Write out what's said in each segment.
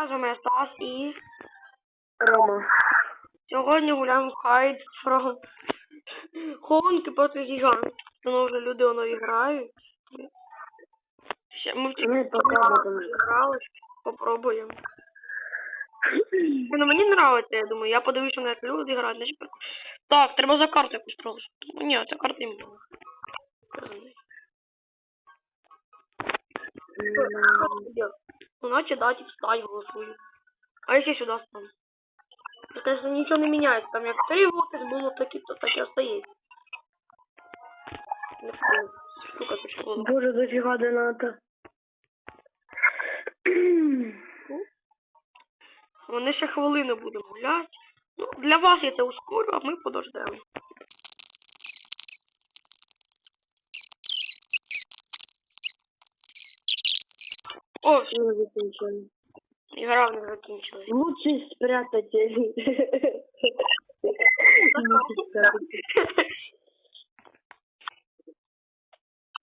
З Стас і Рома. сьогодні гуляємо в хайд фрог. Хованки проти гігант. Воно вже люди воно грають. Ще ми вчора грали, попробуємо. Ну, мені нравиться, я думаю. Я подивився, як люди грають. Значить. Так, треба за карту якусь трогати. Ні, ця карта їм. Ну, значит, дайте встать, голосую. А если сюда стану? Ну, конечно, ничего не меняется. Там як три воти було, так і, то так встаю. Сука, це що було? Боже, дофіга доната. Вони ще хвилину будемо гуляти. Ну, для вас я це ускорю, а ми подождемо. О, все, закінчено. ігра в не закінчилась. Лучше спрятать. Лучше спрятать.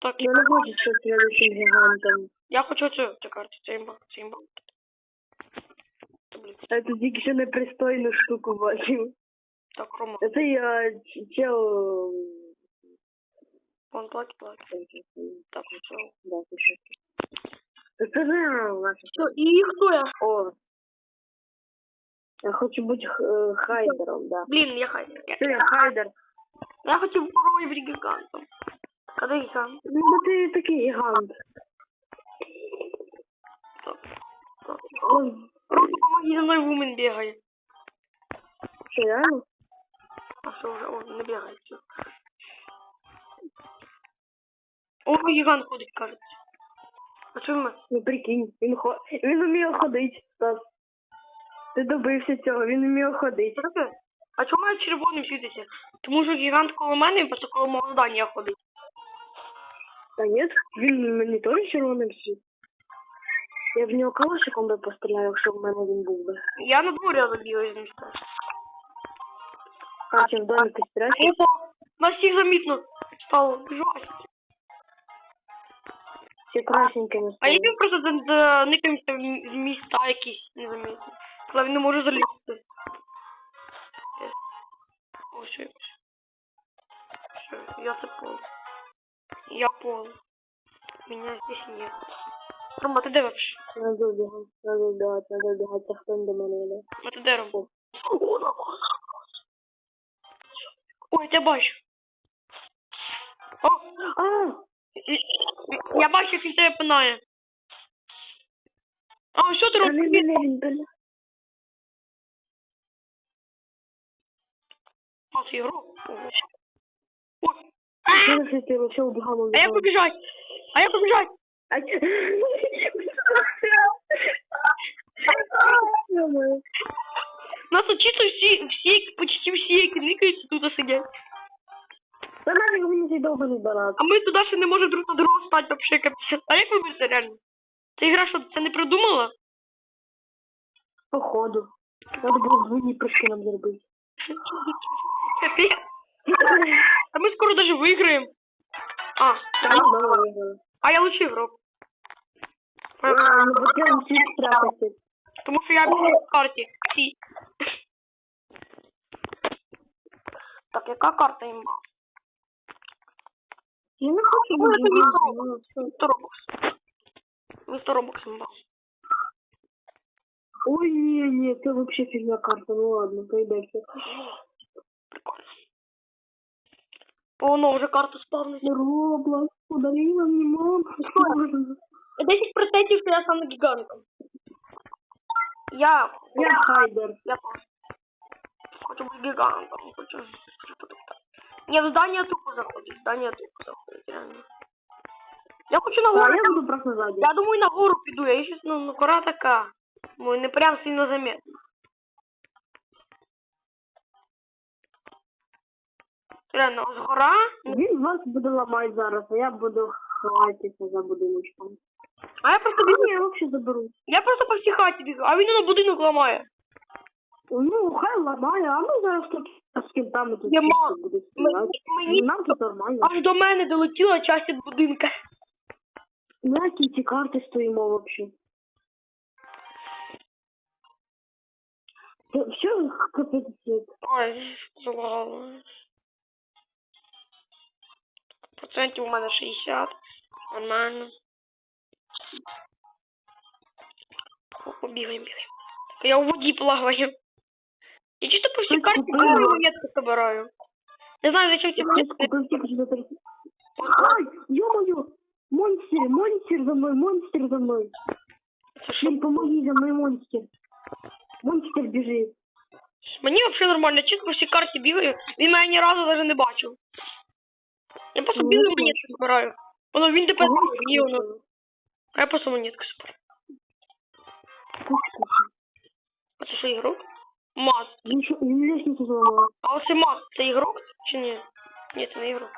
Так, Я не хочу стати следующим гігантом. я хочу цю, цю карту, це імба, це імба. Та, блін, Я тут тільки що непристойну штуку бачив. Так, Рома, Це я чел... вон плаки, плаки. Так, ну що. Да, це Що, і хто я? О. Я хочу бути х- хайдером, да. Блін, я хай. Це я хайдер. Я хотів порой бути гігантом. А де гігант? Ну, ти такий. Ой, Просто помоги, за мною вумен бігає. що реально? А що вже? О, не все. О, гігант ходить, кажуть. А що ми? Ну прикинь, він хо... він вміє ходити, Стас. Ти добився цього, він вміє ходити. А чому я червоним світиться? Тому що гігант коло мене, він просто коло мого здання ходить. Та ні, він мені теж червоним світ. Я в нього калашиком би постріляю, якщо в мене він був би. Я на дворі забігаю з ним став. А чи в домику стріляти? Опа! Нас всіх замітно стало. Жесть. Всі красненькими А як він просто за- заникаємося в міста якісь незамітні? Коли він не може залізти. О, що я Все, я це пол. Я пол. Меня здесь нет. Рома, ти де вообще? Надо бігати, надо бігати, надо бігати, хто до мене йде? А ти де, Рома? О. О, на. Ой, я тебе бачу. О, А! Я бачу, як він тебе пинає. А, що ти робиш? Пас ігру. А убігало. побіжать? А як побіжать? Нас тут чисто всі, всі, почти всі, які никаються, тут сидять. Нафіг мені цей довбаний барак. А ми туди ще не можемо друг на друга стати вообще капець. А як ви будете реально? Ця ігра що, це не придумала? Походу. Надо було двойні прыжки нам зробити. Капець. А ми скоро даже виграємо. А, Та ми вдома а я лучший ігрок. А, ну бо я всі спрятався. Тому що я в карті. Всі. Так, яка карта імба? Я не хочу Ну, це бути місто гігантом, Робокс. ну, все. Місто Робокс. Місто Робокс імба. Ой, ні, ні, це вообще фігня карта, ну ладно, пойдеться. Прикольно. О, ну вже карта спавниться. Роблокс, удалила мені маму. 10% що я стану гігантом. Я, Я хайдер. я тоже. Хочу быть гигантом, хочу что-то так. Не, в здание тупо заходит, в здание тупо заходит, реально. Я хочу на А гору, я буду просто ззаді. я думаю, на гору піду, я сейчас, ну, ну, гора така. Ну, не прям сильно заметно. Реально, ось гора, Він вас буде ламати зараз, а я буду ховатися за будиночком. а я просто А бігу, я взагалі заберу. я просто по всій хаті бігу, а він на будинок ламає. Ну, хай ламає, а ми зараз тут з кінтами тут Нема. буде Мені Нам тут нормально. аж до мене долетіла часть від будинка. На якій ці карти стоїмо взагалі? Все, все капец. Ой, залагало. Процентів у мене 60. Нормально. Побігаємо, бігаємо. Так я у воді плаваю. Я чисто по карті купила. плаваю, монетки собираю. Не знаю, зачем за 30. Ай, ё-моё! Монстр, монстр за мной, монстр за мной. Блин, помоги за мной, монстр. Монстр бежит. Мені взагалі нормально, чисто по всій карті бігаю. Він мене ні разу навіть не бачив. Я просто Ну, ну. монетки збираю. Воно він тепер мені воно. А я просто монетки збираю. А це що ігрок? Мат. Він що- Він лестницю зламав. А оце мат, це ігрок чи ні? Ні, це не ігрок.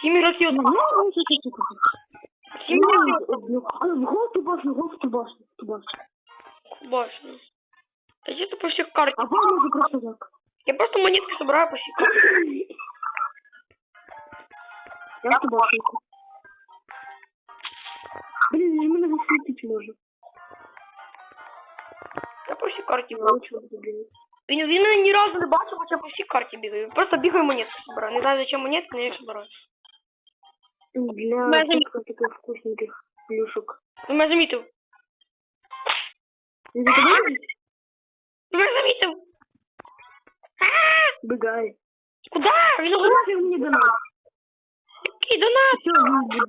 Сім ігроків. Ну, ну, що це таке? Сім ігроків. Ну, а, В голту башню, в голту башню, в голту башню. Бачно. Та я по всіх карті. А вам може просто так. Я просто монетки збираю по всіх карті. Я в ту башенку. Блін, він мене засвітить може. Я по всій карті Я бігаю. лучше буду бігати. Він, він мене ні разу не бачив, хоча по всій карті бігаю. Просто бігаю монетки збираю. Не знаю, зачем монетки, але я їх збираю. Для Мене замі- таких таких вкусненьких плюшок. Ви мене замітив. Він за тобою? Ви мене замітив. А! Бігай. Куда? Він угорає. Положи мені донат. Який донат? Все, він,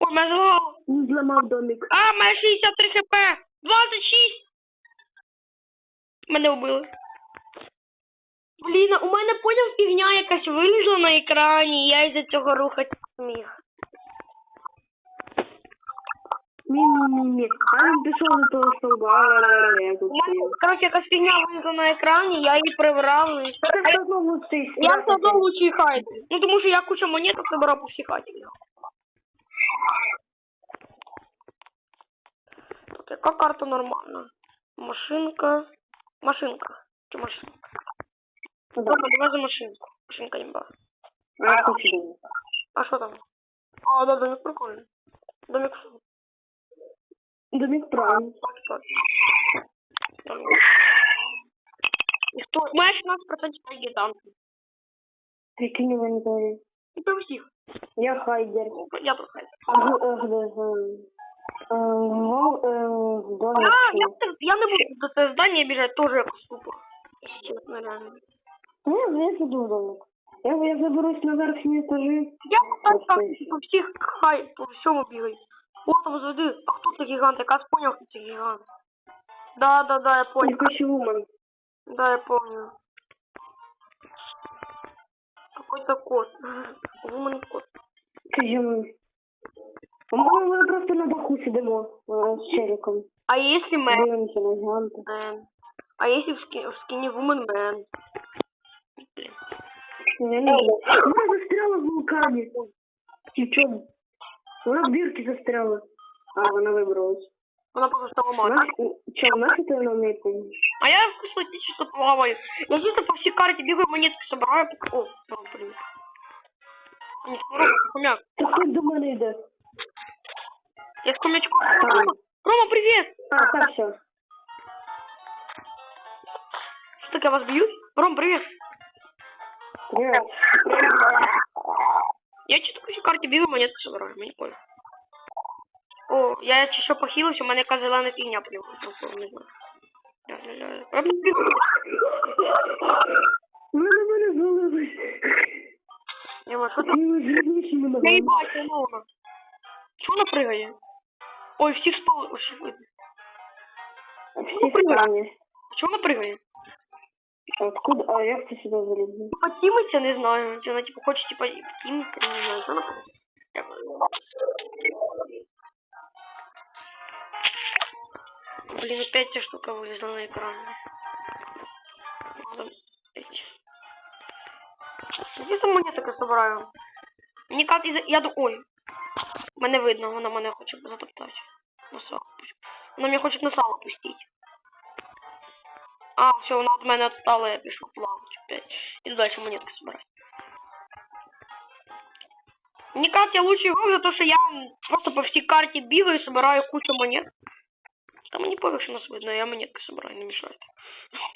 Ой, мене залагало. він зламав домик. А, мене 63 хп. 26. Мене вбили. Блін, у мене поняв фігня якась вилізла на екрані, і я із-за цього рухати зміг. Мі-мі-мі-мі. А він пішов до того столба. Коротше, якась фігня вилізла на екрані, я її прибрав. і- Та ти все одно лучший. Я все одно в лучшій. Ну, тому що я куча монеток собирав по всій хаті. Так, яка карта нормальна? Машинка. Машинка. Чи машинка? Добре, давай за машинку. Машинка імба. Я хочу. А що там? А, да, домик прикольний. Домик що? Домик правильно. Так, так. Хто? Мене 16% гіганти. Прикинь, в інвентарі. І по всіх. Я хайдер. Я тут хай. А, г- е, ем, вол- ем. А, я, я не буду до цього здання біжати, теж якось тупо. Якщо чесно, реально. Ні, я піду домик. Я, я заберусь на верхні етажі. Я так, так по всіх хай, по всьому бігаю. О, там зведи. А хто це гігант? Якраз поняв, хто це гігант. Да, да, да, я понял. Тільки Вумен. Да, я помню. Какой-то кот. Вумен кот. Кажемо. По-моєму, ми просто на даху сидимо е, з черіком. А если мэн? Дивимося на гіганта. Мэн. А если в, ски, в скине Woman Man? Не знаю. Вона застряла в вулкані. І в чому? Вона в дірці застряла. А, вона вибралась. Она просто стала мать. Чо, наша ти на неї помніш? А я в кислоте чисто плаваю. Я чисто по всей карте бегаю, монетки собираю. так- О, блин. Нет, Рома, хомяк. Та хтось до мене йде. Я с хомячком. Рома, Рома, привет! А, так, все. Что так я вас бьют? Ром, привет! Привет. Я чисто по всій карті бігаю, монетки собираю, мені пофіг. О, я ще похилився, у мене яка зелена фігня просто не знаю. Я бігаю. Вона на мене звалилась. Я маю, що там? Ми зрівнішими Я ногами. їбать, я нога. Чого вона пригає? Ой, всіх спали, ось видно. Всі питання. Чого вона пригає? Откуда? А як ти сюди залізла? Потімиться, не знаю. Чи вона, типу, хоче, типу, потімиться, не знаю. Що вона пригає? Я знаю. Блин, опять эта штука вылезла на экран. Надо опять. Где там монеток собираю? Мені как із... Я думаю... Ой. Мене видно, вона мене хоче затоптати. На сало. Вона мене хоче на сало пустити. А, все, вона від мене відстала, я пішов плавати опять. Іду далі монетки собирати. Мне кажется, я лучше игру за то, что я просто по всей карте бегаю и собираю кучу монет. Там не пофиг, что нас видно, я монетки собираю, не мешает.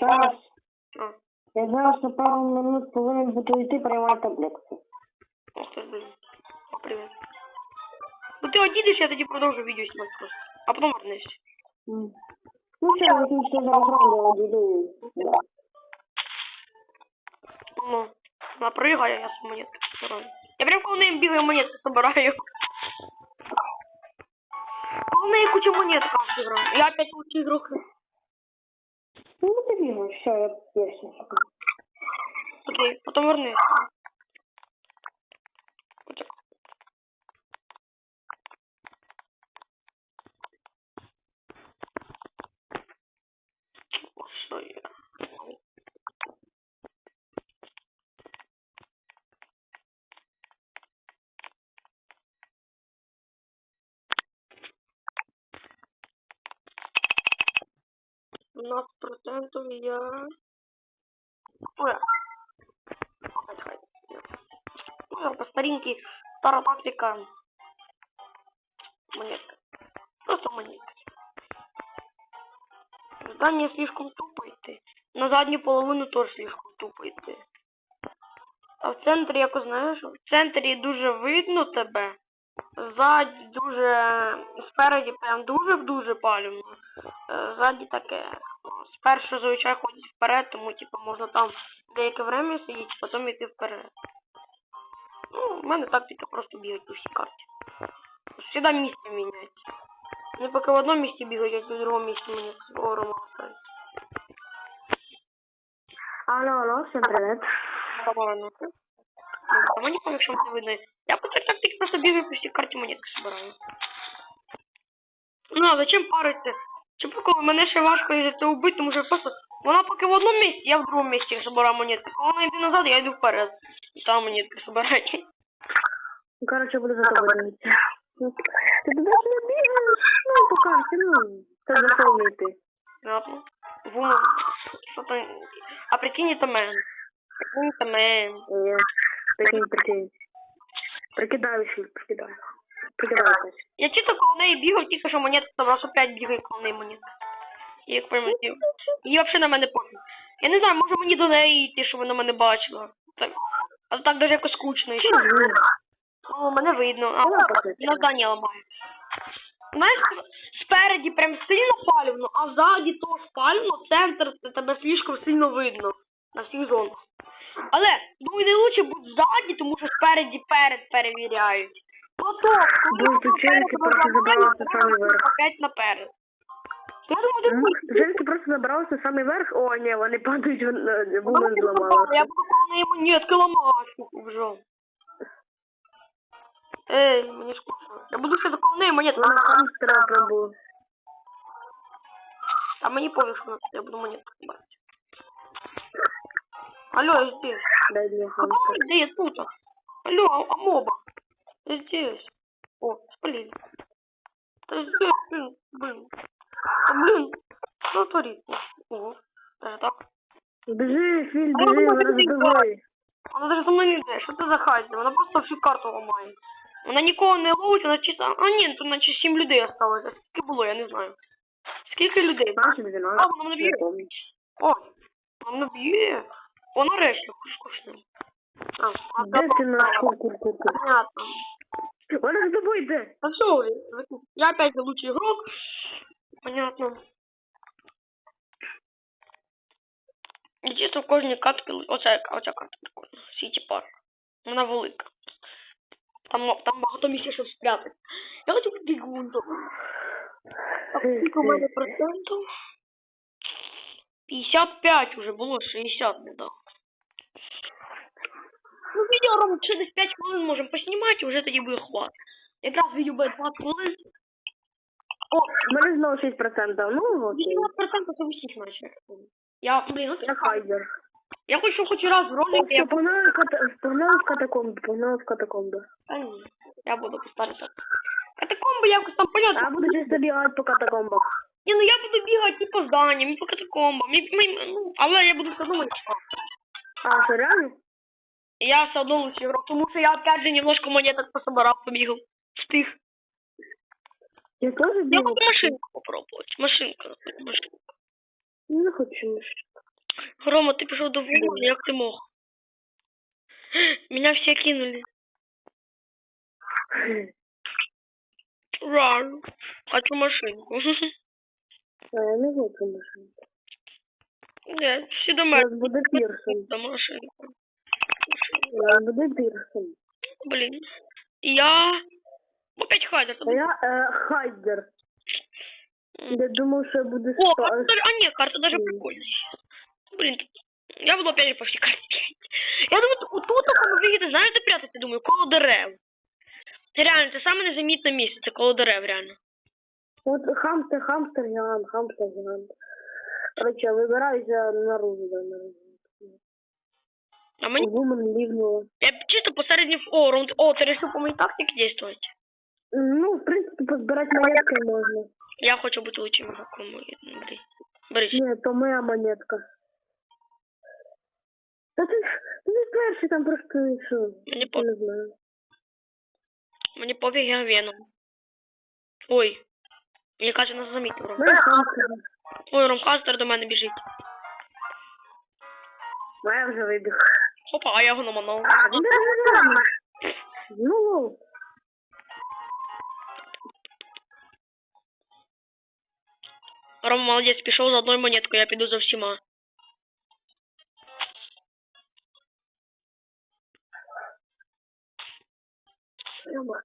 А, я зараз за пару минут повинен буду йти приймати таблетки. ох ты, блин. Привет. Ну ты одидешь, я тоді продолжу видео снимать просто. А потом вернешься. М. Ну все, закінчити зараз раунди, я одійду. і- Да. Ну, напрыгаю, я с монетки собираю. Я прям коло неї бігаю монетки собираю. Коло неї куча монет каждый играю. Я опять лучший игрок. Ну ти бігаєш, все, я перший шукаю. Окей, потом вернешься. 12% я... Ой, Ой, по старинке, старая тактика. Монетка. Просто монетка. Здание слишком тупо йти. На задню половину тоже слишком тупо ты. А в центре, як узнаешь, в центре дуже видно тебе. Ззаді дуже. Спереді прям дуже-дуже палівно. Е, Ззаді таке. ну, Спершу зазвичай ходять вперед, тому типу можна там деяке время сидіти, потім йти вперед. Ну, в мене тактика просто бігати по всій карті. Всегда місце міняється. Не поки в одному місці бігають, а в другому місці мені скоро мало Алло, алло, всім привіт. Повернути. Ну, мені поміг, що не видно. Я по цій тактиці просто бігаю по всій карті монетки збираю. Ну, а зачем париться? Чому коли мене ще важко із цього вбити, тому що просто вона поки в одному місці, я в другому місці збираю монетки. Коли вона йде назад, я йду вперед. І там монетки збираю. Ну, короче, буду за тобою дивитися. Ти туди ж не бігаєш, ну, по карті, ну, це заповнює ти. Понятно? Вумен. Что то А прикинь, это мэн. Прикинь, это мэн. Я прикинь, Прикидаючий, прикидаю. Прикидаюся. Я чисто коло неї бігав, тільки що монетка що 5 бігає коло неї монетка. І як примітив. І взагалі на мене пофіг. Я не знаю, може мені до неї йти, щоб вона мене бачила. Так. А так даже якось скучно ще. Ну, мене видно. А, пофіг. на здання ламає. Знаєш, спереді прям сильно палівно, а ззаді теж палівно, центр тебе слишком сильно видно на всіх зонах. Але, думаю, не лучше бути ззаді, тому що спереді перед перевіряють. Коли Блін, тут просто забралися самий верх. Опять наперед. Я думаю, ти Ну, просто самий верх. О, ні, вони падають, вон- вумен зламалася. Я буду коло неї монетки ламати вже. Ей, мені скучно. Я буду ще до коло неї монетки Вона там страшно була. А мені пофіг, я буду монетку брати. Алло, я здесь. Дай мені А хамстер. где я тут? Алло, а, а моба? Я здесь. О, спалили. Да здесь, блин, блин. Да, блин, что творится? Ого, даже так. Біжи, Філь, А, біжи, ну, вона даже за мною не йде. Що це за хазя? Вона просто всю карту ламає. Вона нікого не ловить, вона чисто... А ні, тут наче сім людей осталося. Скільки було, я не знаю. Скільки людей? Наші А, 12. вона мене б'є. Ой, вона мене б'є. О, нарешті, скучно. А, а Де ти наш кур-кур-кур-кур? Понятно. Вона за тобою йде. Да все уже. Я опять лучший игрок. Понятно. І чисто в кожній катки, оця, оця катка прикольна. Сіті парк. Вона велика. Там, там багато місця, щоб спрятати. Я хочу бути бігунтом. Так, скільки у мене процентів? 55 уже було, 60 не дав. Ну, відео робимо через 5 хвилин можемо поснімати, і вже тоді буде хват. Якраз відео буде 20 хвилин. О, У мене знову 6%. Ну, окей. 80% це усіх наче. Я, блін, ну Я хайдер. Я хочу хоч раз в ролик, я все, погнали в ката- погнали в катакомби, погнали в катакомби. Та ні, я буду постараться. Катакомби якось там понятно. Я буду чисто бігати по катакомбах. Ні, ну я буду бігати і по зданням, і по катакомбам, і, ми- ну, але я буду все одно. А, що реально? Я все игрок, потому что я опять же немножко монеток пособирал, побегал. Стих. Я теж Я хочу машинку попробовать. Машинка. машинка. Не хочу мишки. Рома, ты пішов до вулиці, як ти мог? Меня все кинули. Рар. Хочу машинку. А я не хочу мишки. Нет, всі до У мене. нас буде пірсон. До машинку. Буде пірсон. Блін. Я... Опять хайдер. А я е, хайдер. Я думав, що буде О, карта. А, нет, карта даже М. прикольная. Блин, я буду опять по всей карте. Я думаю, тут, такому вигідно, знаєш, де прятати, думаю, коло дерев. Це реально, це саме незамітне місце, це коло дерев, реально. От хамстер, хамстер, гігант, хамстер, гігант. Короче, вибираюся наружу, да, наружу. А мені, Вумен лівнула. я чисто посередині, о, раунд, о, ти решил по моїй тактиці действовать? Ну, в принципі, позбирати монетки можна. Я хочу бути лучшим игроком. Берись. Ні, то моя монетка. Та ти, ти не перший там просто що? Мені по не знаю. мені пофіг, я веном. Ой. Мені каже, нас замітив Ром. Ой, Ром Хастер до мене біжить. Моя вже вибіг. Опа, а я його наманав. Ну, Ром молодець, пішов за одною монеткою, я піду за всіма.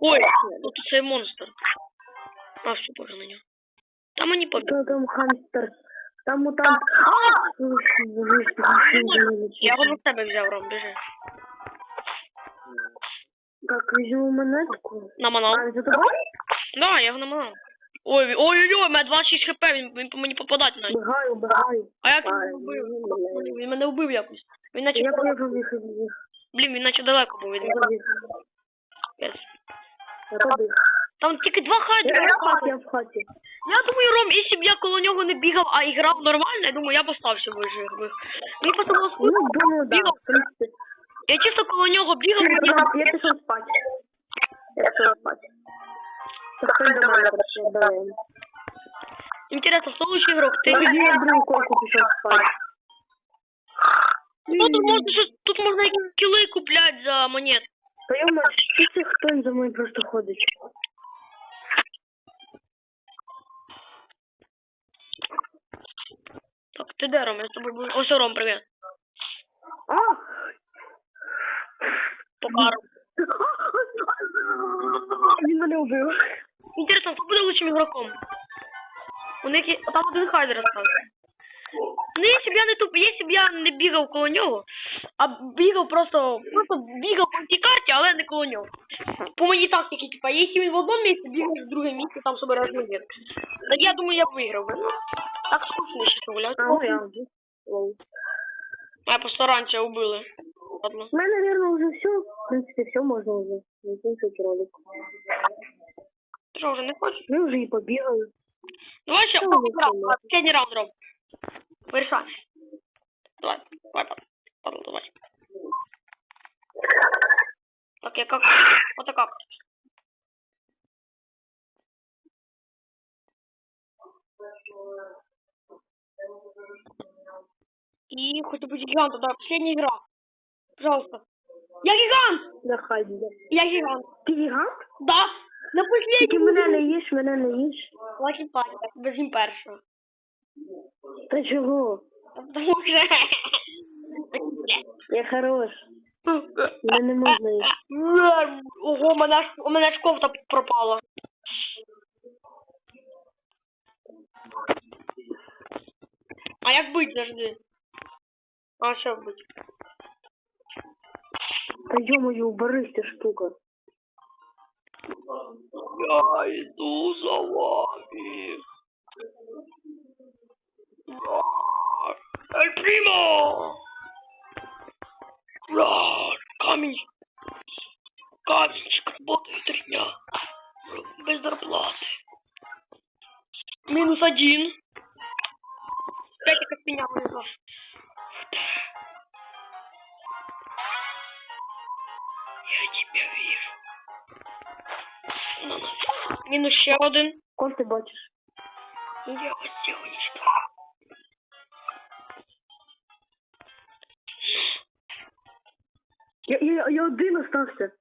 Ой, тут цей монстр. А, все, боже на нього. Там мені побіг. Хто там хамстер? Там мутант. Боже, Я його на себе взяв, Ром, біжи. Так, візьму монетку. Наманав. А, за тобою? Да, я його наманав. Ой, ой, ой, ой, у мене 26 хп, він, він по мені попадати навіть. Бігаю, бігаю. А як він мене вбив? Він мене вбив якось. Він наче, Я побіг, біг, біг. блін, він наче далеко був від Я мене. побіг. Yes. Я побіг. Там тільки два Я в хаті, я в хаті. Я думаю, Ром, якщо б я коло нього не бігав, а і грав нормально, я думаю, я б остався в живих. Просто на Ну, думаю, да, бігав. в. Я чисто коло нього бігав, Я, і я пішов спати. Я пішов спати. Та хто до мене прийшов, давай. Інтересно, хто лучший ігрок? Ти тоді я другу койку пішов спати. Ну, тут можна щось, тут можна кіли купляти за монет. Поймо, скільки хто за мною просто ходить. Так, ти де, Ром? Я з тобою буду. Ось Ром, привіт. А! Покару. Він мене вбив. Інтересно, хто буде лучшим ігроком? У них є... Там один хайдер остався. Ну, якщо б я не туп, якщо б я не бігав коло нього, а бігав просто, просто бігав по цій карті, але не коло нього. По моїй тактиці, типа, якщо він в одному місці бігав в друге місце, там собі розмір. Так я думаю, я б виграв би. Ну, так скучно гуляти. А, ну я вже. А, просто раніше убили. Ладно. У мене, наверное, уже все. В принципі, все можна вже. Закінчити ролик. Ты що, вже не хочеш? Ми вже і побігали. Давай ще Ну, один ну, раунд, ну. останній раунд роб. Вирішай. Давай, давай, давай, Падал, давай. Так, я как? Вот как? И хоть гигант, да, последняя игра. Пожалуйста. Я гигант! Нехай буде. Я гигант. Ти гігант? Да. На мене последній. не їш, мене не їш. Лакі пані, першого. Та чого? Тому що... Я хорош. Мене не можна їсти. Ого, у мене аж, у мене кофта пропала. А як бить завжди? А бить? Та йо-моє, уберись ця штука. Я йду за вами. Ель Примо! Рар, камень. Каменщик работает три дня. Без зарплаты. Минус один. Мінус ще один. Кого ти бачиш? Я ось сьогоднішка. Я, я, я один остався.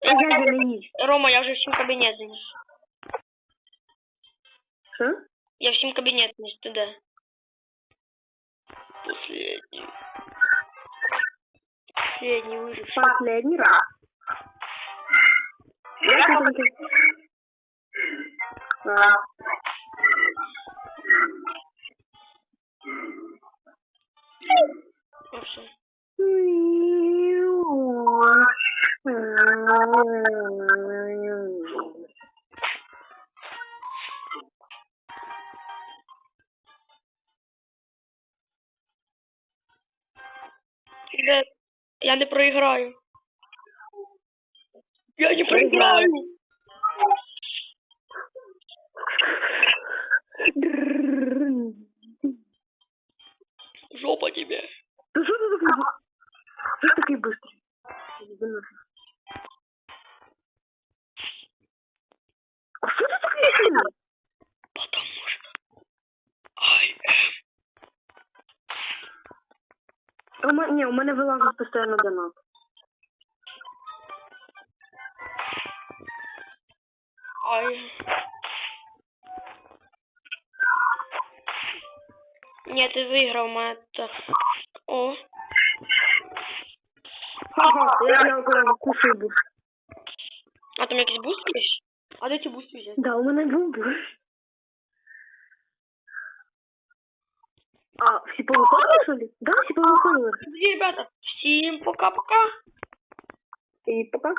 А я за. Рома, я вже всім кабінет заніс. Що? Я всім кабінет заніс, ти де? Последний. Последний выживший. Последний раз. Я не проіграю. Я не проіграю. Жопа тебе. Ну что ты такой... бы- Что ты такой быстрый? Иди нафиг. А что ты такой быстрый? Потому что I am. У мене, ні, у мене вилазить постійно донат. Виграв мене. О, Ага, я, я кушаю був. а там якийсь буст є? А де ці бусти взяти? Да, у мене був був. А, всі повиходили, що ли? Да, всі повиходили. Ребята, всім пока-пока. І пока.